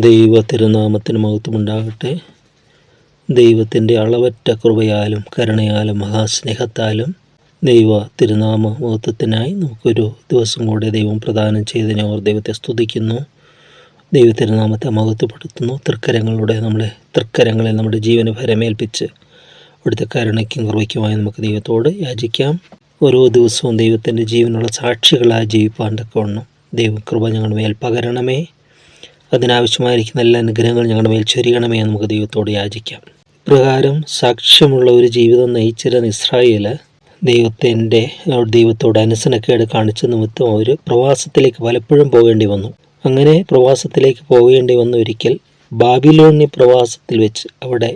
ദൈവ തിരുനാമത്തിന് മഹത്വമുണ്ടാകട്ടെ. ദൈവത്തിന്റെ അളവറ്റ കൃപയാലും കരുണയാലും മഹാസ്നേഹത്താലും ദൈവ തിരുനാമ മഹത്വത്തിനായി നമുക്കൊരു ദിവസം കൂടെ ദൈവം പ്രദാനം ചെയ്തതിനെ അവർ ദൈവത്തെ സ്തുതിക്കുന്നു. ദൈവ തിരുനാമത്തെ മഹത്വപ്പെടുത്തുന്നു. തൃക്കരങ്ങളുടെ നമ്മുടെ തൃക്കരങ്ങളെ നമ്മുടെ ജീവന് ഭരമേൽപ്പിച്ച് അവിടുത്തെ കരുണയ്ക്കും കൃപയ്ക്കുമായി നമുക്ക് ദൈവത്തോട് യാചിക്കാം. ഓരോ ദിവസവും ദൈവത്തിന്റെ ജീവനുള്ള സാക്ഷികളായി ജീവിപ്പാൻ തക്കവണ്ണം ദൈവകൃപ ഞങ്ങളുടെ മേൽ പകരണമേ. അതിനാവശ്യമായിരിക്കുന്ന എല്ലാ അനുഗ്രഹങ്ങളും ഞങ്ങളുടെ മേൽ ചൊരിയണമേ നമുക്ക് ദൈവത്തോട് യാചിക്കാം. പ്രകാരം സാക്ഷ്യമുള്ള ഒരു ജീവിതം നയിച്ചിരുന്ന ഇസ്രായേൽ ദൈവത്തിന്റെ ദൈവത്തോട് അനുസരണക്കേട് കാണിച്ച നിമിത്തം അവർ പ്രവാസത്തിലേക്ക് പലപ്പോഴും പോകേണ്ടി വന്നു. അങ്ങനെ പ്രവാസത്തിലേക്ക് പോകേണ്ടി വന്ന ഒരിക്കൽ ബാബിലോണി പ്രവാസത്തിൽ വെച്ച് അവിടെ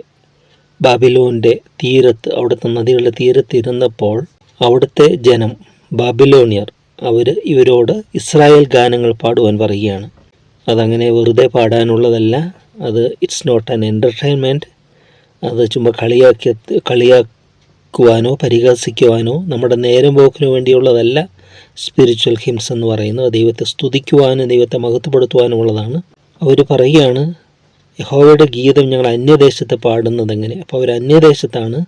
ബാബിലോണിന്റെ തീരത്ത് അവിടുത്തെ നദികളുടെ തീരത്ത് ഇരുന്നപ്പോൾ അവിടുത്തെ ജനം ബാബിലോണിയർ അവർ ഇവരോട് ഇസ്രായേൽ ഗാനങ്ങൾ പാടുവാൻ പറയുകയാണ്. അതങ്ങനെ വെറുതെ പാടാനുള്ളതല്ല. അത് ഇറ്റ്സ് നോട്ട് ആൻ എന്റർടൈൻമെന്റ് അത് ചുമ്മാ കളിയാക്കി കളിയാക്കുവാനോ പരിഹസിക്കുവാനോ നമ്മുടെ നേരം പോക്കിനു വേണ്ടിയുള്ളതല്ല. സ്പിരിച്വൽ ഹിംസ് എന്ന് പറയുന്നത് ദൈവത്തെ സ്തുതിക്കുവാനും ദൈവത്തെ മഹത്വപ്പെടുത്തുവാനും ഉള്ളതാണ് അവർ പറയുകയാണ് യഹോവയുടെ ഗീതം ഞങ്ങൾ അന്യദേശത്ത് പാടുന്നത് എങ്ങനെ അപ്പോൾ അവർ അന്യദേശത്താണ്.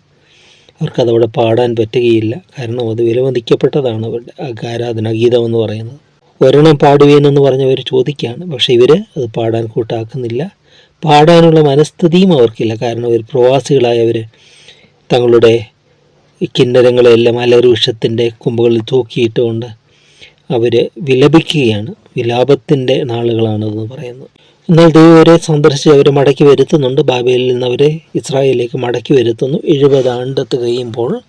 അവർക്കതവിടെ പാടാൻ പറ്റുകയില്ല. കാരണം അത് വിലമതിക്കപ്പെട്ടതാണ് അവരുടെ ആ ആരാധന ഗീതം എന്ന് പറയുന്നത്. ഒരെണ്ണം പാടുവേനെന്ന് പറഞ്ഞ് അവർ ചോദിക്കുകയാണ് പക്ഷേ ഇവർ അത് പാടാൻ കൂട്ടാക്കുന്നില്ല. പാടാനുള്ള മനസ്ഥിതിയും അവർക്കില്ല. കാരണം അവർ പ്രവാസികളായ അവർ തങ്ങളുടെ കിന്നരങ്ങളെല്ലാം അലവൃക്ഷത്തിന്റെ കൊമ്പുകളിൽ തൂക്കിയിട്ടുകൊണ്ട് അവർ വിലപിക്കുകയാണ്. വിലാപത്തിന്റെ നാളുകളാണെന്ന് പറയുന്നു. എന്നാൽ ദൈവം അവരെ സന്ദർശിച്ച് അവരെ മടക്കി വരുത്തുന്നുണ്ട്. ബാബയിൽ നിന്ന് അവരെ ഇസ്രായേലിലേക്ക് മടക്കി വരുത്തുന്നു. എഴുപത് ആണ്ട് കഴിയുമ്പോൾ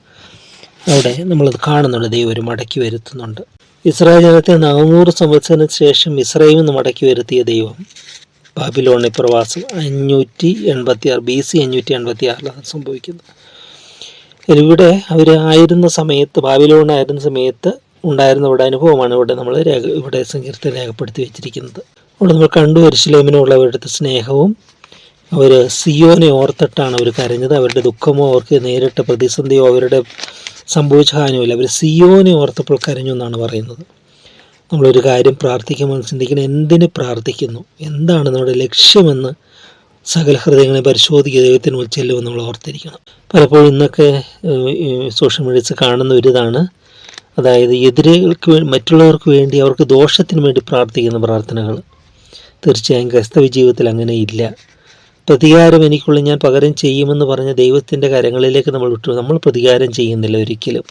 അവിടെ നമ്മളത് കാണുന്നുണ്ട്. ദൈവം മടക്കി വരുത്തുന്നുണ്ട്. ഇസ്രായേൽ ജനത്തെ നാനൂറ് സംവത്സരത്തിന് ശേഷം ഇസ്രായേൽ നിന്ന് മടക്കി വരുത്തിയ ദൈവം ബാബിലോണി പ്രവാസം അഞ്ഞൂറ്റി എൺപത്തി ആറ് ബി സി അഞ്ഞൂറ്റി എൺപത്തി ആറിലാണ് സംഭവിക്കുന്നത്. ഇവിടെ അവർ ആയിരുന്ന സമയത്ത് ബാബിലോണായിരുന്ന സമയത്ത് ഉണ്ടായിരുന്ന ഇവിടെ അനുഭവമാണ് ഇവിടെ നമ്മൾ രേഖ ഇവിടെ സങ്കീർത്തി രേഖപ്പെടുത്തി വെച്ചിരിക്കുന്നത്. അവിടെ നമ്മൾ കണ്ടു എരുസലേമിനുള്ളവരുടെ സ്നേഹവും അവർ സിയോനെ ഓർത്തിട്ടാണ് അവർ കരഞ്ഞത്. അവരുടെ ദുഃഖമോ അവർക്ക് നേരിട്ട പ്രതിസന്ധിയോ അവരുടെ സംഭവിച്ച കാര്യമില്ല. അവർ സിയോനെ ഓർത്തപ്പോൾ കരഞ്ഞു എന്നാണ് പറയുന്നത്. നമ്മളൊരു കാര്യം പ്രാർത്ഥിക്കുമ്പോൾ ചിന്തിക്കണം എന്തിന് പ്രാർത്ഥിക്കുന്നു? എന്താണ് നമ്മുടെ ലക്ഷ്യമെന്ന് സകല ഹൃദയങ്ങളെ പരിശോധിക്കുക ദൈവത്തിന് മുന്നിൽ ചെല്ലുമെന്ന് നമ്മൾ ഓർത്തിരിക്കണം. പലപ്പോഴും ഇന്നൊക്കെ സോഷ്യൽ മീഡിയസ് കാണുന്ന ഒരു ഇതാണ്. അതായത് എതിരുകൾക്ക് മറ്റുള്ളവർക്ക് വേണ്ടി അവർക്ക് ദോഷത്തിന് വേണ്ടി പ്രാർത്ഥിക്കുന്ന പ്രാർത്ഥനകൾ. തീർച്ചയായും ക്രൈസ്തവ ജീവിതത്തിൽ അങ്ങനെ ഇല്ല. പ്രതികാരം എനിക്കുള്ള ഞാൻ പകരം ചെയ്യുമെന്ന് പറഞ്ഞ ദൈവത്തിന്റെ കരങ്ങളിലേക്ക് നമ്മൾ വിട്ടു. നമ്മൾ പ്രതികാരം ചെയ്യുന്നില്ല ഒരിക്കലും.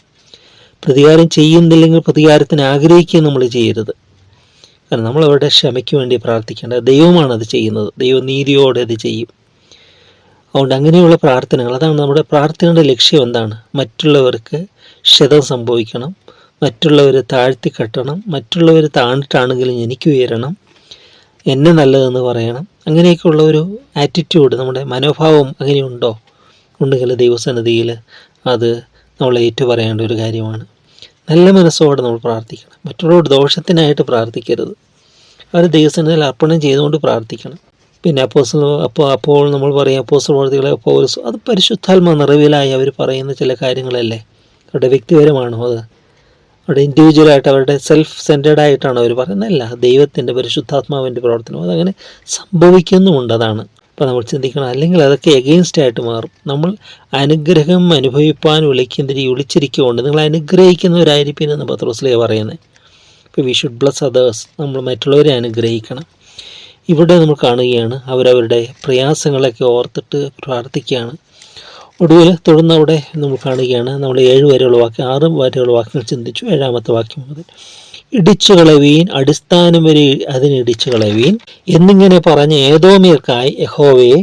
പ്രതികാരം ചെയ്യുന്നില്ലെങ്കിൽ പ്രതികാരത്തിന് ആഗ്രഹിക്കുകയും നമ്മൾ ചെയ്യരുത്. കാരണം നമ്മൾ അവരുടെ ക്ഷമയ്ക്ക് വേണ്ടി പ്രാർത്ഥിക്കേണ്ട ദൈവമാണ് അത് ചെയ്യുന്നത്. ദൈവം നീതിയോടെ അത് ചെയ്യും. അതുകൊണ്ട് അങ്ങനെയുള്ള പ്രാർത്ഥനകൾ അതാണ് നമ്മുടെ പ്രാർത്ഥനയുടെ ലക്ഷ്യം എന്താണ്? മറ്റുള്ളവർക്ക് ക്ഷതം സംഭവിക്കണം മറ്റുള്ളവരെ താഴ്ത്തി കെട്ടണം മറ്റുള്ളവർ താണിട്ടാണെങ്കിലും എനിക്ക് ഉയരണം എന്നെ നല്ലതെന്ന് പറയണം. അങ്ങനെയൊക്കെയുള്ള ഒരു ആറ്റിറ്റ്യൂഡ് നമ്മുടെ മനോഭാവം അങ്ങനെയുണ്ടോ? ഉണ്ടെങ്കിൽ ദൈവസന്നിധിയിൽ അത് നമ്മൾ ഏറ്റു പറയേണ്ട ഒരു കാര്യമാണ്. നല്ല മനസ്സോടെ നമ്മൾ പ്രാർത്ഥിക്കണം. മറ്റുള്ളവർ ദോഷത്തിനായിട്ട് പ്രാർത്ഥിക്കരുത്. അവർ ദൈവസന്നിധിയിൽ അർപ്പണം ചെയ്തുകൊണ്ട് പ്രാർത്ഥിക്കണം. പിന്നെ അപ്പോസ് അപ്പോൾ അപ്പോൾ നമ്മൾ പറയും അപ്പോസ് പ്രവർത്തികളെ അപ്പോൾ അത് പരിശുദ്ധാത്മ നിറവിലായി അവർ പറയുന്ന ചില കാര്യങ്ങളല്ലേ? അവരുടെ വ്യക്തിപരമാണോ അത്? അവിടെ ഇൻഡിവിജ്വലായിട്ട് അവരുടെ സെൽഫ് സെന്റേഡ് ആയിട്ടാണ് അവർ പറയുന്നത്. അല്ല ദൈവത്തിന്റെ പരിശുദ്ധാത്മാവിന്റെ പ്രവർത്തനം അതങ്ങനെ സംഭവിക്കുന്നുമുണ്ട് അതാണ്. അപ്പോൾ നമ്മൾ ചിന്തിക്കണം. അല്ലെങ്കിൽ അതൊക്കെ എഗെയിൻസ്റ്റ് ആയിട്ട് മാറും. നമ്മൾ അനുഗ്രഹം അനുഭവിപ്പാൻ വിളിക്കുന്നതിരി വിളിച്ചിരിക്കുകൊണ്ട് നിങ്ങൾ അനുഗ്രഹിക്കുന്നവരായിരിക്കും പത്രോസിലേ പറയുന്നത് ഇപ്പോൾ വി ഷുഡ് ബ്ലസ് അതേഴ്സ് നമ്മൾ മറ്റുള്ളവരെ അനുഗ്രഹിക്കണം. ഇവിടെ നമ്മൾ കാണുകയാണ് അവരവരുടെ പ്രയാസങ്ങളൊക്കെ ഓർത്തിട്ട് പ്രാർത്ഥിക്കുകയാണ്. ഒടുവിൽ തൊടുന്ന അവിടെ നമ്മൾ കാണുകയാണ്. നമ്മൾ ഏഴ് വരെയുള്ള വാക്യം ആറ് വരെയുള്ള വാക്യങ്ങൾ ചിന്തിച്ചു. ഏഴാമത്തെ വാക്യം മുതൽ ഇടിച്ചു കളവീൻ അടിസ്ഥാനം വരെ അതിന് ഇടിച്ചു കളവീൻ എന്നിങ്ങനെ പറഞ്ഞ് ഏതോമിയർക്കായി യഹോവയെ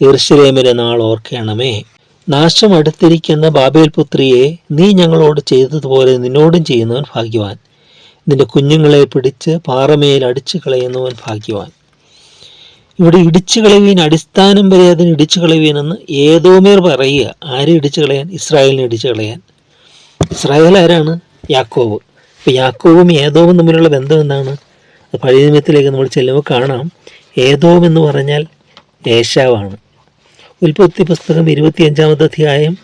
എർശിലേമിലെ നാൾ ഓർക്കണമേ. നാശം അടുത്തിരിക്കുന്ന ബാബേൽ പുത്രിയെ നീ ഞങ്ങളോട് ചെയ്തതുപോലെ നിന്നോടും ചെയ്യുന്നവൻ ഭാഗ്യവാൻ. നിന്റെ കുഞ്ഞുങ്ങളെ പിടിച്ച് പാറമേൽ അടിച്ചു കളയുന്നവൻ ഭാഗ്യവാൻ. ഇവിടെ ഇടിച്ചു കളയുവീൻ അടിസ്ഥാനം വരെ അതിന് ഇടിച്ചു കളയുവീനെന്ന് ഏതോമേർ പറയുക. ആരെ ഇടിച്ചു കളയാൻ? ഇസ്രായേലിനെ ഇടിച്ചു കളയാൻ. ഇസ്രായേൽ ആരാണ്? യാക്കോവ് അപ്പോൾ യാക്കോവും ഏതോവും തമ്മിലുള്ള ബന്ധം എന്താണ്? പഴയ നിയമത്തിലേക്ക് നമ്മൾ ചെല്ലുമ്പോൾ കാണാം. ഏതോം എന്ന് പറഞ്ഞാൽ ഏശാവാണ്. ഉൽപ്പത്തി പുസ്തകം ഇരുപത്തിയഞ്ചാമത്തെ അധ്യായം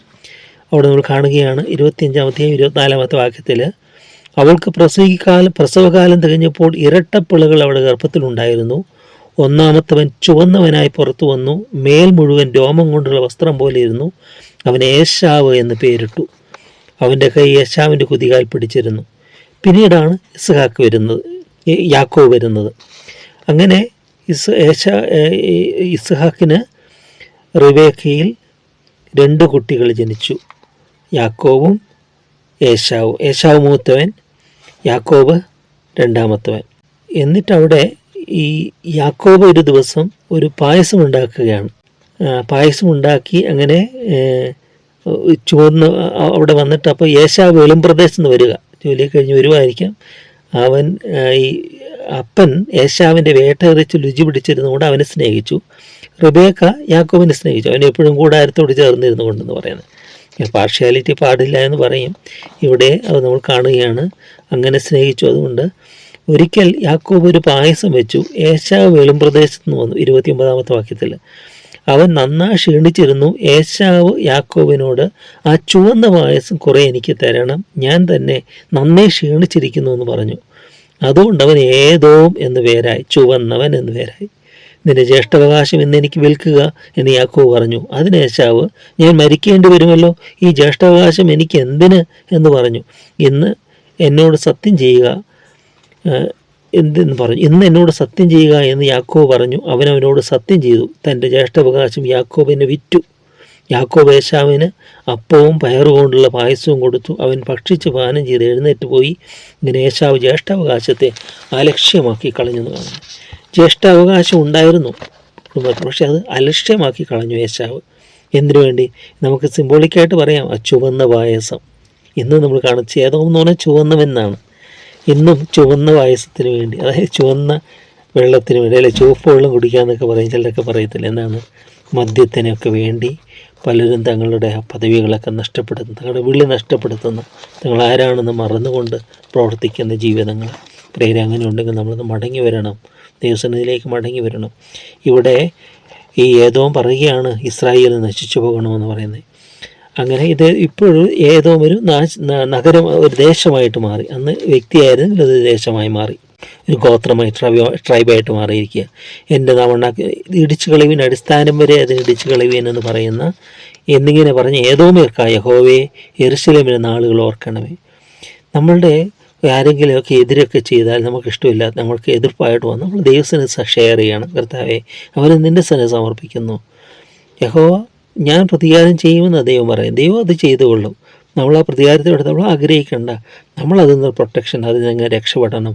അവിടെ നമ്മൾ കാണുകയാണ്. ഇരുപത്തിയഞ്ചാമത്തെയും ഇരുപത്തിനാലാമത്തെ വാക്യത്തിൽ അവൾക്ക് പ്രസവിക്കാലം പ്രസവകാലം തികഞ്ഞപ്പോൾ ഇരട്ടപ്പിളകൾ അവിടെ ഗർഭത്തിലുണ്ടായിരുന്നു. ഒന്നാമത്തവൻ ചുവന്നവനായി പുറത്തു വന്നു. മേൽ മുഴുവൻ രോമം കൊണ്ടുള്ള വസ്ത്രം പോലെ ഇരുന്നു. അവൻ ഏശാവ് എന്ന് പേരിട്ടു. അവന്റെ കൈ യേശാവിന്റെ കുതികാൽ പിടിച്ചിരുന്നു. പിന്നീടാണ് ഇസ്ഹാക്ക് വരുന്നത് യാക്കോ വരുന്നത്. അങ്ങനെ ഇസ് ഏശ ഇസ്ഹാക്കിന് റിവേക്കയിൽ രണ്ട് കുട്ടികൾ ജനിച്ചു. യാക്കോവും ഏശാവും. ഏശാവ് മൂത്തവൻ യാക്കോബ് രണ്ടാമത്തവൻ. എന്നിട്ട് അവിടെ ഈ യാക്കോബ് ഒരു ദിവസം ഒരു പായസം ഉണ്ടാക്കുകയാണ്. പായസം ഉണ്ടാക്കി അങ്ങനെ ചുവന്ന് അവിടെ വന്നിട്ട് അപ്പോൾ ഏശാവ് വെളിമ്പ്രദേശത്ത് നിന്ന് വരിക. ജോലി കഴിഞ്ഞ് വരുമായിരിക്കാം അവൻ ഈ അപ്പൻ യേശാവിന്റെ വേട്ടയിറച്ച് രുചി പിടിച്ചിരുന്നുകൊണ്ട് അവനെ സ്നേഹിച്ചു. റിബേക്ക യാക്കോബിനെ സ്നേഹിച്ചു. അവൻ എപ്പോഴും കൂടാരത്തോട് ചേർന്നിരുന്നു കൊണ്ടെന്ന് പറയുന്നത്. പാർഷ്യാലിറ്റി പാടില്ല എന്ന് പറയും. ഇവിടെ അത് നമ്മൾ കാണുകയാണ്. അങ്ങനെ സ്നേഹിച്ചു. അതുകൊണ്ട് ഒരിക്കൽ യാക്കോബ് ഒരു പായസം വെച്ചു. ഏശാവ് വെളുംപ്രദേശത്ത് നിന്ന് വന്നു. ഇരുപത്തിയൊമ്പതാമത്തെ വാക്യത്തിൽ. അവൻ നന്നായി ക്ഷീണിച്ചിരുന്നു. ഏശാവ് യാക്കോബിനോട് ആ ചുവന്ന പായസം കുറേ എനിക്ക് തരണം. ഞാൻ തന്നെ നന്നേ ക്ഷീണിച്ചിരിക്കുന്നു എന്ന് പറഞ്ഞു. അതുകൊണ്ട് അവൻ ഏതോം എന്ന് പേരായി. ചുവന്നവൻ എന്ന് പേരായി. നിന്റെ ജ്യേഷ്ഠാവകാശം എന്ന് എനിക്ക് വിൽക്കുക എന്ന് യാക്കോവ് പറഞ്ഞു. അതിന് ഏശാവ് ഞാൻ മരിക്കേണ്ടി വരുമല്ലോ. ഈ ജ്യേഷ്ഠാവകാശം എനിക്ക് എന്തിന്? എന്ന് പറഞ്ഞു. ഇന്ന് എന്നോട് സത്യം ചെയ്യുക. എന്തെന്ന് പറഞ്ഞു? ഇന്ന് എന്നോട് സത്യം ചെയ്യുക എന്ന് യാക്കോബ് പറഞ്ഞു. അവൻ അവനോട് സത്യം ചെയ്തു. തന്റെ ജ്യേഷ്ഠാവകാശം യാക്കോബിനെ വിറ്റു. യാക്കോബ് ഏശാവിന് അപ്പവും പയറുകൊണ്ടുള്ള പായസവും കൊടുത്തു. അവൻ ഭക്ഷിച്ച് പാനം ചെയ്ത് എഴുന്നേറ്റ് പോയി. ഇങ്ങനെ ഏശാവ് ജ്യേഷ്ഠാവകാശത്തെ അലക്ഷ്യമാക്കി കളഞ്ഞു എന്ന് കാണുന്നു ജ്യേഷ്ഠാവകാശം ഉണ്ടായിരുന്നു. കുടുംബത്തിൽ പക്ഷെ അത് അലക്ഷ്യമാക്കി കളഞ്ഞു ഏശാവ്. എന്തിനു വേണ്ടി? നമുക്ക് സിംബോളിക്കായിട്ട് പറയാം. ആ ചുവന്ന പായസം. ഇന്ന് നമ്മൾ കാണും ചേതം എന്ന് പറഞ്ഞാൽ ചുവന്നവെന്നാണ്. ഇന്നും ചുവന്ന പായസത്തിന് വേണ്ടി അതായത് ചുവന്ന വെള്ളത്തിന് വേണ്ടി അല്ലെ? ചുവപ്പ് വെള്ളം കുടിക്കാന്നൊക്കെ പറയും ചിലരൊക്കെ പറയത്തില്ല? എന്താണ്? മദ്യത്തിനൊക്കെ വേണ്ടി പലരും തങ്ങളുടെ പദവികളൊക്കെ നഷ്ടപ്പെടുത്തുന്നു. തങ്ങളുടെ വിളി നഷ്ടപ്പെടുത്തുന്ന. തങ്ങൾ ആരാണെന്ന് മറന്നുകൊണ്ട് പ്രവർത്തിക്കുന്ന ജീവിതങ്ങൾ. പ്രേര അങ്ങനെ ഉണ്ടെങ്കിൽ നമ്മളത് മടങ്ങി വരണം. ദൈവസന്നിധിയിലേക്ക് മടങ്ങി വരണം. ഇവിടെ ഈ ഏതോ പറയുകയാണ് ഇസ്രായേൽ നശിച്ചു പോകണമെന്ന് പറയുന്നത്. അങ്ങനെ ഇത് ഇപ്പോഴും ഏതോ ഒരു നഗരം ഒരു ദേശമായിട്ട് മാറി. അന്ന് വ്യക്തിയായിരുന്നു അത് ദേശമായി മാറി. ഒരു ഗോത്രമായി ട്രൈബ് ട്രൈബായിട്ട് മാറിയിരിക്കുക. എന്റെ നാമണ്ണാക്ക് ഇടിച്ചു കളവിന് അടിസ്ഥാനം വരെ അതിന് ഇടിച്ചു കളവീൻ എന്ന് പറയുന്ന എന്നിങ്ങനെ പറഞ്ഞ് ഏതോ മേർക്കായ ഹോവേ എറുസലേമിലെ നാളുകൾ ഓർക്കണമേ. നമ്മളുടെ ആരെങ്കിലുമൊക്കെ എതിരൊക്കെ ചെയ്താൽ നമുക്ക് ഇഷ്ടമില്ല നമ്മൾക്ക് എതിർപ്പായിട്ട് വന്ന്. നമ്മൾ ദൈവസനെ ഷെയർ ചെയ്യണം കർത്താവെ അവർ നിന്റെ സന സമർപ്പിക്കുന്നു. യഹോവ ഞാൻ പ്രതികാരം ചെയ്യുമെന്ന് ദൈവം പറയും ദൈവം അത് ചെയ്തുകൊള്ളും നമ്മൾ ആ പ്രതികാരത്തിലൂടെ നമ്മൾ ആഗ്രഹിക്കേണ്ട. നമ്മൾ അതിൽ നിന്ന് പ്രൊട്ടക്ഷൻ അതിൽ നിന്ന് രക്ഷപ്പെടണം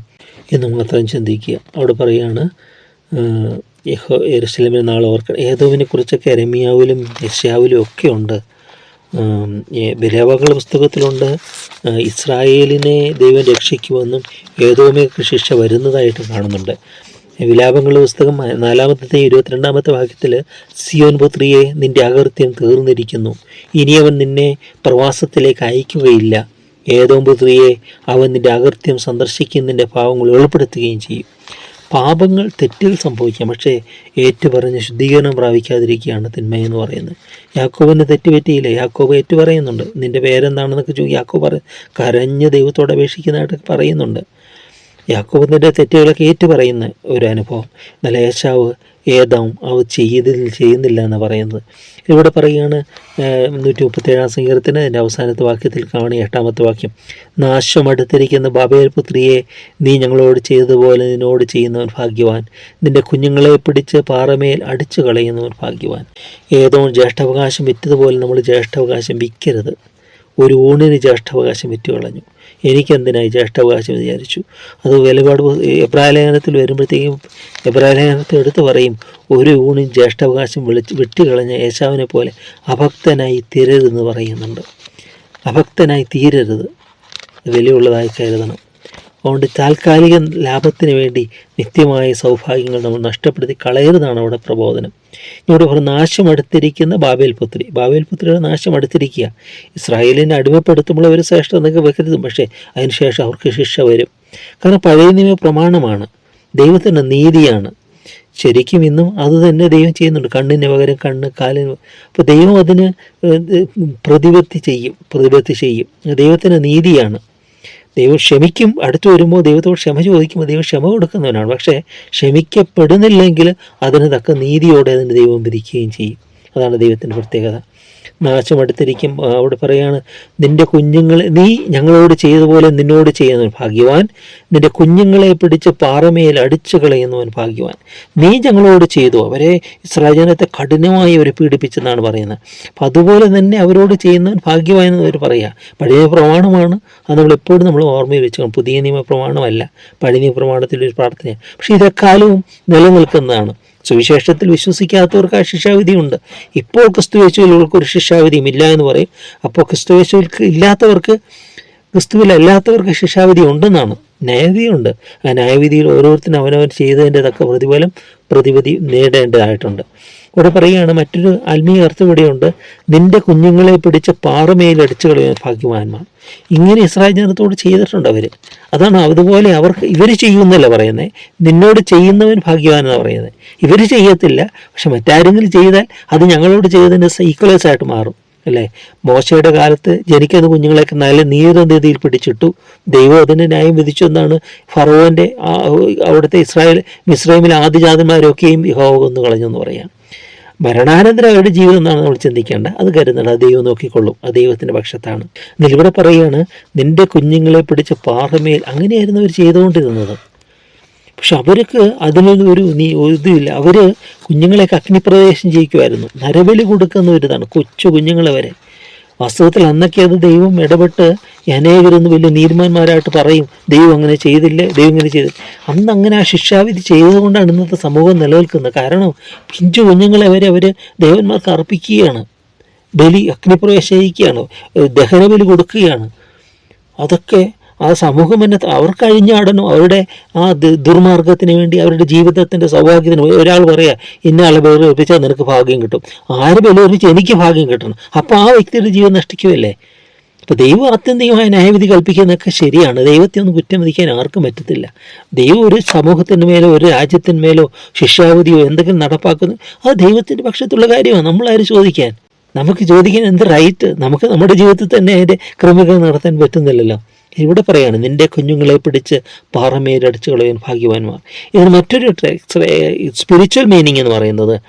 എന്ന് മാത്രം ചിന്തിക്കുക. അവിടെ പറയുകയാണ് യഹോ എരുസലമിന് നാളെ ഓർക്കണം ഏതോവിനെ കുറിച്ചൊക്കെ എരമിയാവിലും യശ്യാവിലും ഒക്കെ ഉണ്ട്. ബലയാവാക്കളുടെ പുസ്തകത്തിലുണ്ട്. ഇസ്രായേലിനെ ദൈവം രക്ഷിക്കുമെന്നും ഏതോമേക്ക് ശിക്ഷ വരുന്നതായിട്ട് കാണുന്നുണ്ട്. വിലാപങ്ങളുടെ പുസ്തകം നാലാമത്തെ ഇരുപത്തിരണ്ടാമത്തെ വാക്യത്തിൽ സിയോൻ പുത്രിയെ നിന്റെ അകൃത്യം തീർന്നിരിക്കുന്നു. ഇനി അവൻ നിന്നെ പ്രവാസത്തിലേക്ക് അയക്കുകയില്ല. ഏതോ പുത്രിയെ അവൻ നിന്റെ അകൃത്യം സന്ദർശിക്കുന്നതിന്റെ പാവങ്ങൾ വെളിപ്പെടുത്തുകയും ചെയ്യും. പാപങ്ങൾ തെറ്റിൽ സംഭവിക്കാം പക്ഷേ ഏറ്റുപറഞ്ഞ് ശുദ്ധീകരണം പ്രാപിക്കാതിരിക്കുകയാണ് തിന്മയെന്ന് പറയുന്നത്. യാക്കോബിന് തെറ്റ് പറ്റിയില്ല? യാക്കോബ് ഏറ്റു പറയുന്നുണ്ട് നിന്റെ പേരെന്താണെന്നൊക്കെ ചോദിക്കും യാക്കോബ് പറ കരഞ്ഞ് ദൈവത്തോട് അപേക്ഷിക്കുന്നതായിട്ടൊക്കെ പറയുന്നുണ്ട്. യാക്കോബിന്റെ തെറ്റുകളൊക്കെ ഏറ്റുപറയുന്ന ഒരു അനുഭവം. എന്നാൽ ഏശാവ് ഏതാവും? അവ ചെയ്തിൽ ചെയ്യുന്നില്ല എന്ന് പറയുന്നത്. ഇവിടെ പറയുകയാണ് നൂറ്റി മുപ്പത്തേഴാം സങ്കീർത്തിന് അതിന്റെ അവസാനത്തെ വാക്യത്തിൽ കാണി എട്ടാമത്തെ വാക്യം. നാശം അടുത്തിരിക്കുന്ന ബാബേൽ പുത്രിയെ നീ ഞങ്ങളോട് ചെയ്തതുപോലെ നിന്നോട് ചെയ്യുന്നവൻ ഭാഗ്യവാൻ. നിന്റെ കുഞ്ഞുങ്ങളെ പിടിച്ച് പാറമേൽ അടിച്ചു കളയുന്നവൻ ഭാഗ്യവാൻ. ഏതോ ജ്യേഷ്ഠാവകാശം വിറ്റതുപോലെ നമ്മൾ ജ്യേഷ്ഠാവകാശം വിൽക്കരുത്. ഒരു ഊണിന് ജ്യേഷ്ഠാവകാശം വിറ്റു കളഞ്ഞു എനിക്കെന്തിനായി ജ്യേഷ്ഠാവകാശം വിചാരിച്ചു? അത് വിലപാട് എബ്രാലേഖനത്തിൽ വരുമ്പോഴത്തേക്കും എബ്രാലേഖനത്തിൽ എടുത്ത് പറയും ഒരു ഊണിൻ ജ്യേഷ്ഠാവകാശം വിളിച്ച് വിട്ടുകളഞ്ഞ യേശാവിനെ പോലെ അഭക്തനായി തീരരുതെന്ന് പറയുന്നുണ്ട്. അഭക്തനായി തീരരുത്. വിലയുള്ളതായി കരുതണം. അതുകൊണ്ട് താൽക്കാലിക ലാഭത്തിന് വേണ്ടി നിത്യമായ സൗഭാഗ്യങ്ങൾ നമ്മൾ നഷ്ടപ്പെടുത്തി കളയരുതാണ് അവിടെ പ്രബോധനം. ഇവിടെ ഒരു നാശം അടുത്തിരിക്കുന്ന ബാബേൽ പുത്രി ബാബേൽ പുത്രിയുടെ നാശം അടുത്തിരിക്കുക ഇസ്രായേലിനെ അടിമപ്പെടുത്തുമ്പോൾ അവർ ശ്രേഷ്ഠ എന്നൊക്കെ വെക്കരുത് പക്ഷേ അതിനുശേഷം അവർക്ക് ശിക്ഷ വരും. കാരണം പഴയ നിയമ പ്രമാണമാണ്. ദൈവത്തിന്റെ നീതിയാണ്. ശരിക്കും ഇന്നും അത് തന്നെ ദൈവം ചെയ്യുന്നുണ്ട്. കണ്ണിന് പകരം കണ്ണ് കാലിന് അപ്പോൾ ദൈവം അതിന് പ്രതിപത്തി ചെയ്യും പ്രതിപത്തി ചെയ്യും. ദൈവത്തിന്റെ നീതിയാണ്. ദൈവം ക്ഷമിക്കും. അടുത്ത് വരുമ്പോൾ ദൈവത്തോട് ക്ഷമ ചോദിക്കുമ്പോൾ ദൈവം ക്ഷമ കൊടുക്കുന്നവനാണ്. പക്ഷേ ക്ഷമിക്കപ്പെടുന്നില്ലെങ്കിൽ അതിന് തക്ക നീതിയോടെ അതിന് ദൈവം വിധിക്കുകയും ചെയ്യും. അതാണ് ദൈവത്തിന്റെ പ്രത്യേകത. നാശം അടുത്തിരിക്കും അവിടെ പറയാണ് നിന്റെ കുഞ്ഞുങ്ങളെ നീ ഞങ്ങളോട് ചെയ്തതുപോലെ നിന്നോട് ചെയ്യുന്നവൻ ഭാഗ്യവാൻ. നിന്റെ കുഞ്ഞുങ്ങളെ പിടിച്ച് പാറമേൽ അടിച്ചു കളയുന്നവൻ ഭാഗ്യവാൻ. നീ ഞങ്ങളോട് ചെയ്തു. അവരെ ഇസ്രാജനത്തെ കഠിനമായി അവരെ പീഡിപ്പിച്ചെന്നാണ് പറയുന്നത്. അപ്പം അതുപോലെ തന്നെ അവരോട് ചെയ്യുന്നവൻ ഭാഗ്യവാൻ എന്ന് അവർ പറയുക പഴയ പ്രമാണമാണ്. അത് നമ്മൾ എപ്പോഴും നമ്മൾ ഓർമ്മയിൽ വെച്ചുകൊണ്ട് പുതിയ നിയമ പ്രമാണമല്ല പഴയ ഒരു പ്രാർത്ഥനയാണ്. പക്ഷേ ഇതെക്കാലവും നിലനിൽക്കുന്നതാണ്. സുവിശേഷത്തിൽ വിശ്വസിക്കാത്തവർക്ക് ആ ശിക്ഷാവിധിയുണ്ട്. ഇപ്പോൾ ക്രിസ്തുവേശുവിലുള്ളവർക്ക് ഒരു ശിക്ഷാവിധിയും ഇല്ല എന്ന് പറയും. അപ്പോൾ ക്രിസ്തുവേശുവിൽ ഇല്ലാത്തവർക്ക് ക്രിസ്തുവിലല്ലാത്തവർക്ക് ശിക്ഷാവിധി ഉണ്ടെന്നാണ്. ന്യായവിധിയുണ്ട്. ആ ന്യായവിധിയിൽ ഓരോരുത്തരും അവനവൻ ചെയ്തതിന്റെ തക്ക പ്രതിഫലം പ്രതിവിധി നേടേണ്ടതായിട്ടുണ്ട്. ഇവിടെ പറയുകയാണ് മറ്റൊരു ആത്മീയ അർത്ഥം ഇവിടെയുണ്ട്. നിന്റെ കുഞ്ഞുങ്ങളെ പിടിച്ച് പാറമേൽ അടിച്ചു കളയുന്ന ഭാഗ്യവാന്മാർ. ഇങ്ങനെ ഇസ്രായേൽ ജനത്തോട് ചെയ്തിട്ടുണ്ട് അവർ അതാണ് അതുപോലെ അവർക്ക് ഇവർ ചെയ്യുന്നല്ല പറയുന്നത് നിന്നോട് ചെയ്യുന്നവൻ ഭാഗ്യവാൻ എന്നാണ് പറയുന്നത് ഇവർ ചെയ്യത്തില്ല പക്ഷെ മറ്റാരെങ്കിലും ചെയ്താൽ അത് ഞങ്ങളോട് ചെയ്തതിന്റെ ഈക്വലസ് ആയിട്ട് മാറും അല്ലേ? മോശയുടെ കാലത്ത് ജനിക്കുന്ന കുഞ്ഞുങ്ങളെയൊക്കെ നല്ല നീതിയിൽ പിടിച്ചിട്ടു ദൈവം അതിന് ന്യായം വിധിച്ചു എന്നാണ് ഫറോവന്റെ അവിടുത്തെ ഇസ്രായേൽ മിസ്രൈമിലെ ആദ്യജാതന്മാരൊക്കെയും യഹോവ കൊന്നു കളഞ്ഞു എന്ന് പറയാം. മരണാനന്തരം അവരുടെ ജീവിതം എന്നാണ് നമ്മൾ ചിന്തിക്കേണ്ട. അത് കരുതണ്ട. അത് ദൈവം നോക്കിക്കൊള്ളും. ആ ദൈവത്തിന്റെ പക്ഷത്താണ്. എന്നിൽ ഇവിടെ പറയുകയാണ് നിന്റെ കുഞ്ഞുങ്ങളെ പിടിച്ച പാറമേൽ അങ്ങനെയായിരുന്നു അവർ ചെയ്തുകൊണ്ടിരുന്നത്. പക്ഷെ അവർക്ക് അതിനൊന്നും ഒരു നീ ഇതുമില്ല. അവർ കുഞ്ഞുങ്ങളെയൊക്കെ അഗ്നിപ്രവേശം ചെയ്യിക്കുമായിരുന്നു. നരബലി കൊടുക്കുന്ന ഒരു ഇതാണ്. കൊച്ചു കുഞ്ഞുങ്ങളെ വരെ. വാസ്തവത്തിൽ അന്നൊക്കെ അത് ദൈവം ഇടപെട്ട് അനേകരൊന്ന് വലിയ നീതിമാന്മാരായിട്ട് പറയും ദൈവം അങ്ങനെ ചെയ്തില്ലേ? ദൈവം ഇങ്ങനെ ചെയ്തു അന്ന് അങ്ങനെ ആ ശിക്ഷാവിധി ചെയ്തുകൊണ്ടാണ് ഇന്നത്തെ സമൂഹം നിലനിൽക്കുന്നത്. കാരണം പിഞ്ചു കുഞ്ഞുങ്ങളെ വരെ അവർ ദേവന്മാർക്ക് അർപ്പിക്കുകയാണ്. ബലി അഗ്നിപ്രവേശിക്കുകയാണ്. ദഹനബലി കൊടുക്കുകയാണ്. അതൊക്കെ ആ സമൂഹം തന്നെ അവർ കഴിഞ്ഞാടനും അവരുടെ ആ ദുർമാർഗത്തിന് വേണ്ടി അവരുടെ ജീവിതത്തിന്റെ സൗഭാഗ്യത്തിന് ഒരാൾ പറയാ ഇന്ന ആളെ ബലിയർപ്പിച്ചാൽ നിനക്ക് ഭാഗ്യം കിട്ടും. ആര് ബലിയർപ്പിച്ച് എനിക്ക് ഭാഗ്യം കിട്ടണം? അപ്പോൾ ആ വ്യക്തിയുടെ ജീവൻ നഷ്ടിക്കുമല്ലേ അപ്പോൾ ദൈവം ആത്യന്തികമായ ന്യായവിധി കൽപ്പിക്കുന്നതൊക്കെ ശരിയാണ്. ദൈവത്തെ ഒന്നും കുറ്റം വിധിക്കാൻ ആർക്കും പറ്റത്തില്ല. ദൈവം ഒരു സമൂഹത്തിന് മേലോ ഒരു രാജ്യത്തിന്മേലോ ശിക്ഷാവിധിയോ എന്തെങ്കിലും നടപ്പാക്കുന്നു അത് ദൈവത്തിന്റെ പക്ഷത്തുള്ള കാര്യമാണ്. നമ്മളാരും ചോദിക്കാൻ? നമുക്ക് ചോദിക്കാൻ എന്ത് റൈറ്റ് നമുക്ക് നമ്മുടെ ജീവിതത്തിൽ തന്നെ അതിന്റെ ക്രമീകരണം നടത്താൻ പറ്റുന്നില്ലല്ലോ. ഇവിടെ പറയാണ് നിന്റെ കുഞ്ഞുങ്ങളെ പിടിച്ച് പാറമേലടിച്ചു കളയാൻ ഭാഗ്യവാന്മാർ. ഇതിന് മറ്റൊരു സ്പിരിച്വൽ മീനിങ് എന്ന് പറയുന്നത്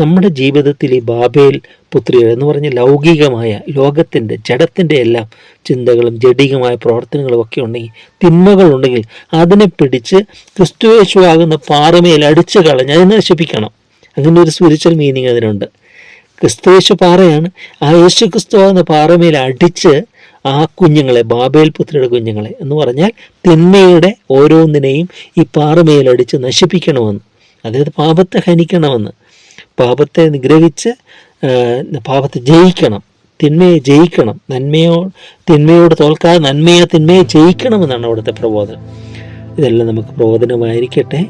നമ്മുടെ ജീവിതത്തിൽ ഈ ബാബേൽ പുത്രികൾ എന്ന് പറഞ്ഞ ലൗകികമായ ലോകത്തിന്റെ ജഡത്തിന്റെ എല്ലാം ചിന്തകളും ജഡികമായ പ്രവർത്തനങ്ങളും ഒക്കെ ഉണ്ടെങ്കിൽ തിന്മകളുണ്ടെങ്കിൽ അതിനെ പിടിച്ച് ക്രിസ്തുവേശുവാകുന്ന പാറമേൽ അടിച്ചു കളഞ്ഞ് അതിനെ നശിപ്പിക്കണം. അങ്ങനെ ഒരു സ്പിരിച്വൽ മീനിങ് അതിനുണ്ട്. ക്രിസ്തുവേശു പാറയാണ്. ആ യേശു ക്രിസ്തു എന്ന പാറമേൽ അടിച്ച് ആ കുഞ്ഞുങ്ങളെ ബാബേൽ പുത്രിയുടെ കുഞ്ഞുങ്ങളെ എന്ന് പറഞ്ഞാൽ തിന്മയുടെ ഓരോന്നിനെയും ഈ പാറമേലടിച്ച് നശിപ്പിക്കണമെന്ന് അതായത് പാപത്തെ ഹനിക്കണമെന്ന് പാപത്തെ നിഗ്രഹിച്ച് പാപത്തെ ജയിക്കണം തിന്മയെ ജയിക്കണം നന്മയോ തിന്മയോട് തോൽക്കാതെ നന്മയെ തിന്മയെ ജയിക്കണമെന്നാണ് അവിടുത്തെ പ്രബോധനം. ഇതെല്ലാം നമുക്ക് പ്രബോധനമായിരിക്കട്ടെ.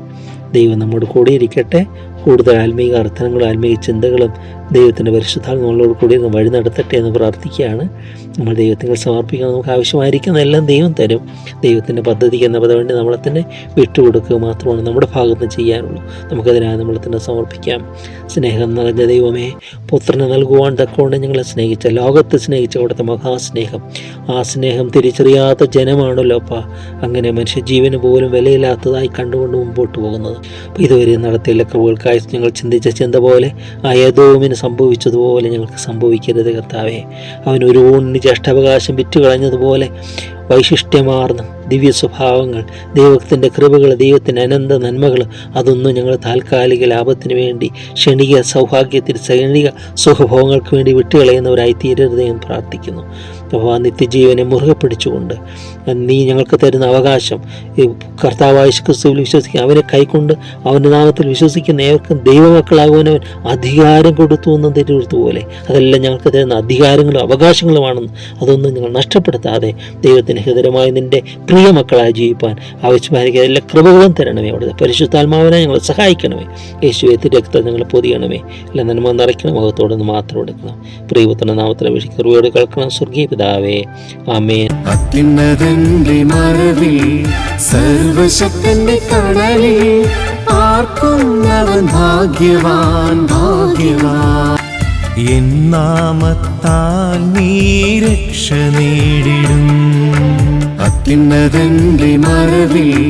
ദൈവം നമ്മോട് കൂടെ ഇരിക്കട്ടെ. കൂടുതൽ ആത്മീക അർത്ഥങ്ങളും ആത്മീക ചിന്തകളും ദൈവത്തിന്റെ പരിശുദ്ധാൽ നമ്മളോട് കൂടി വഴി നടത്തട്ടെ എന്ന് പ്രാർത്ഥിക്കുകയാണ്. നമ്മൾ ദൈവത്തിന് സമർപ്പിക്കാൻ നമുക്ക് ആവശ്യമായിരിക്കുന്ന എല്ലാം ദൈവം തരും. ദൈവത്തിന്റെ പദ്ധതിക്ക് എന്ന വേണ്ടി നമ്മളെ തന്നെ വിട്ടുകൊടുക്കുക മാത്രമാണ് നമ്മുടെ ഭാഗത്ത് ചെയ്യാനുള്ളൂ. നമുക്കതിനായി നമ്മളെ തന്നെ സമർപ്പിക്കാം. സ്നേഹം നിറഞ്ഞ ദൈവമേ പുത്രനെ നൽകുവാൻ തക്കോണ്ട് ഞങ്ങളെ സ്നേഹിച്ച ലോകത്തെ സ്നേഹിച്ച അവിടുത്തെ മഹാസ്നേഹം. ആ സ്നേഹം തിരിച്ചറിയാത്ത ജനമാണല്ലോ അപ്പ. അങ്ങനെ മനുഷ്യജീവന് പോലും വിലയില്ലാത്തതായി കണ്ടുകൊണ്ട് മുമ്പോട്ട് പോകുന്നത്. അപ്പോൾ ഇതുവരെ നടത്തിയ കൃപകൾക്കായി ഞങ്ങൾ ചിന്തിച്ച ചിന്ത പോലെ ആ യദോമിന് സംഭവിച്ചതുപോലെ ഞങ്ങൾക്ക് സംഭവിക്കരുത് കർത്താവേ. അവൻ ഒരു ഊണിന് ജ്യേഷ്ഠാവകാശം വിറ്റുകളഞ്ഞതുപോലെ വൈശിഷ്ട്യമാർന്ന ദിവ്യ സ്വഭാവങ്ങൾ ദൈവത്തിന്റെ കൃപകൾ ദൈവത്തിന്റെ അനന്ത നന്മകൾ അതൊന്നും ഞങ്ങൾ താൽക്കാലിക ലാഭത്തിന് വേണ്ടി ക്ഷണിക സൗഭാഗ്യത്തിന് ക്ഷണിക സുഖഭോഗങ്ങൾക്ക് വേണ്ടി വിട്ടുകളയുന്നവരായി തീരരുത് എന്ന് പ്രാർത്ഥിക്കുന്നു. ആ നിത്യജീവനെ മുറുകെ പിടിച്ചുകൊണ്ട് നീ ഞങ്ങൾക്ക് തരുന്ന അവകാശം ഈ കർത്താവായ ക്രിസ്തുവിൽ വിശ്വസിക്കുക അവനെ കൈക്കൊണ്ട് അവന്റെ നാമത്തിൽ വിശ്വസിക്കുന്ന ഏവർക്കും ദൈവമക്കളാകുവാനവൻ അധികാരം കൊടുത്തു എന്ന് തിരുവെടുത്തു പോലെ അതെല്ലാം ഞങ്ങൾക്ക് തരുന്ന അധികാരങ്ങളും അവകാശങ്ങളുമാണെന്ന് അതൊന്നും ഞങ്ങൾ നഷ്ടപ്പെടുത്താതെ ദൈവത്തിന് ഹിതരമായി നിന്റെ പ്രിയ മക്കളായി ജീവിപ്പാൻ ആവശ്യമായിരിക്കും എല്ലാ കൃപകളും തരണമേ അവിടുത്തെ പരിശുദ്ധാത്മാവിനെ ഞങ്ങളെ സഹായിക്കണമേ. യേശുവെത്തി രക്തം ഞങ്ങൾ പൊതിയണമേ. എല്ലാ നന്മ നിറയ്ക്കണം മുഖത്തോടൊന്ന് മാത്രം എടുക്കണം. പ്രിയപുത്ര നാമത്തിൽ അപേക്ഷിച്ച് കൃപയോട് കേൾക്കണം സ്വർഗീയ പിതാവേ അമേൻ അത്യുന്നതന്റെ മറവിൽ സർവശക്തന്റെ കടലിൽ ആർക്കുന്നവൻ ഭാഗ്യവാൻ ഭാഗ്യവാൻ. എന്നാമത്താൽ നീ രക്ഷ നേടിടും. അത്യുന്നതന്റെ മറവിൽ